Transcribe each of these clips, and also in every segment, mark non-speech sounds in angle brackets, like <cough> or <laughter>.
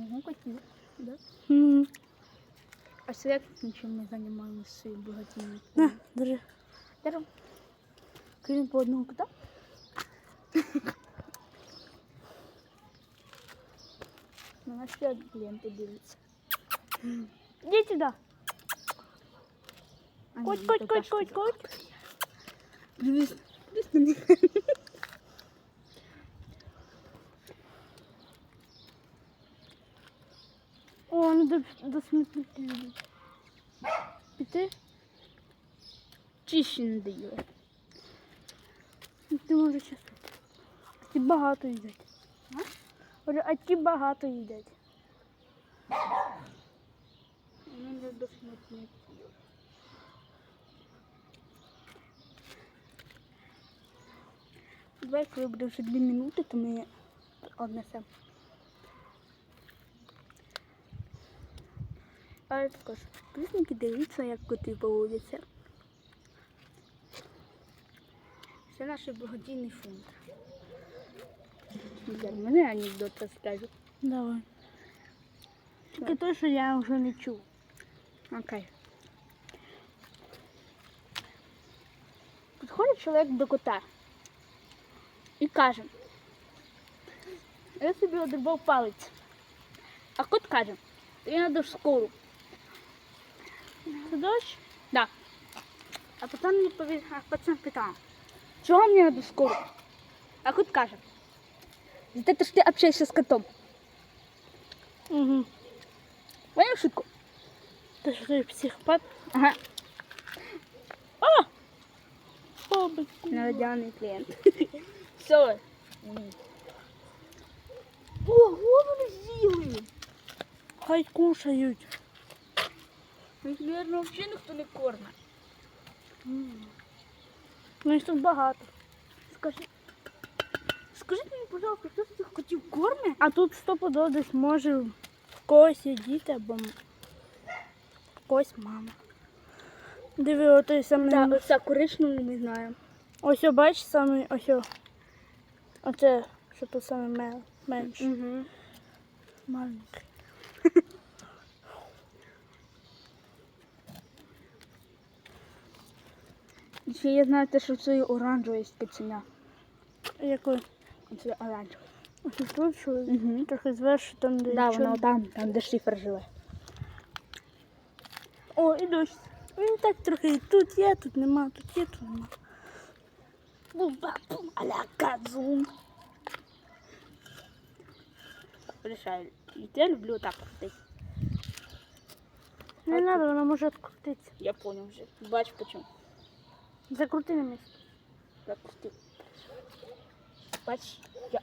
Угу, котів. Да? М, А свят нічим не займаємося своїм багатінням. На, держи. Даром. Крім по одному кота. <laughs> На нас ще клієнти дивляться. Іди сюди. А, Коть, ні, коть, то коть, Дашка. О, ну до, до смітники йдуть. Піти? Чи ще не дає? Ну, Ти можеш щас. А ті багато їдять. А? А ті багато їдять. Ну, не до смітників. Давай, коли буде вже дві минути, то ми однесемо. Але також пісники дивіться, як коти поводяться. Це наш благодійний фонд. Для мене анекдот розкажу. Давай. Тільки те, що я вже не чув. Окей. Підходить чоловік до кота і каже, я собі одрубав палець. А кот каже, тобі треба в школу. Це дощ? Да. А пацан відповів, а пацан питав, чого мені треба в школу? А кот каже, за те, що ти общаешься з котом. Угу. Поняв шутку? Ти що ти психопат? Ага. Бабик. Наведенный клиент. <laughs> Все. Ого, вони з'їли. Хай кушають. Їх, мабуть, взагалі ніхто не кормить. Ну їх тут багато. Скажи, скажіть мені, пожалуйста, хто цих котів кормить? А тут стопудово десь може в когось є діти або в когось мама. Диви, отой самий. Да, оця коричневу ми знаємо. Ось о, бач, самий ось. о. Оце, що то саме менше. Угу. Маленький. Ще я знаєте, що це оранжева є каценя. Який? Це оранжева. Ось тут що Угу. трохи зверху там, де Да, вона там, там, де шифр живе. О, і дощ. Він так трохи і тут є, тут нема, тут є, тут нема. Бум-бам-бум, аля казун. Решаю. Я люблю так крутити. Не А треба, вона може відкрутитися. Я понял вже. Бач почему. Закрути на місце. Запустив. Бач, я.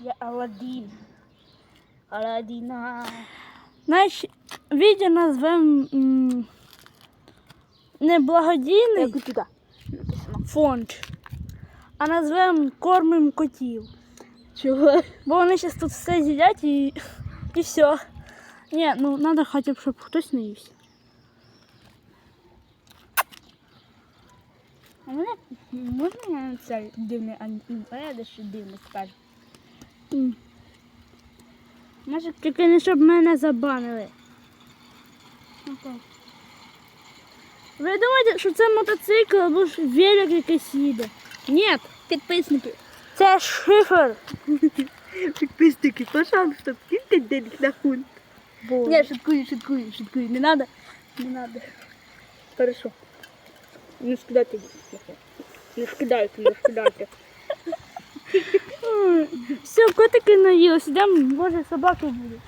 Я Аладдін. Аладдіна. Знаєш, відео назвемо не благодійний туди фонд, а назвемо кормим котів. Чого? Бо вони зараз тут все з'їдять і, і все. Ні, ну треба хоча б, щоб хтось не ївся. А мене можна я це дивний анекдот? А я дещо дивно скажу. Може, Тільки не щоб мене забанили. Ви думаєте, що це мотоцикл або ж велик якийсь їде? Ні, підписники. це шифер. <laughs> Підписники, пожалуйста, скиньте денег на. Боже. Не, шуткую, шуткую, шуткую. Не надо. Не надо. Хорошо. Не скидайте. Не скидайте, не скидайте. Все, котики наїлися, йдемо, може собаки будуть.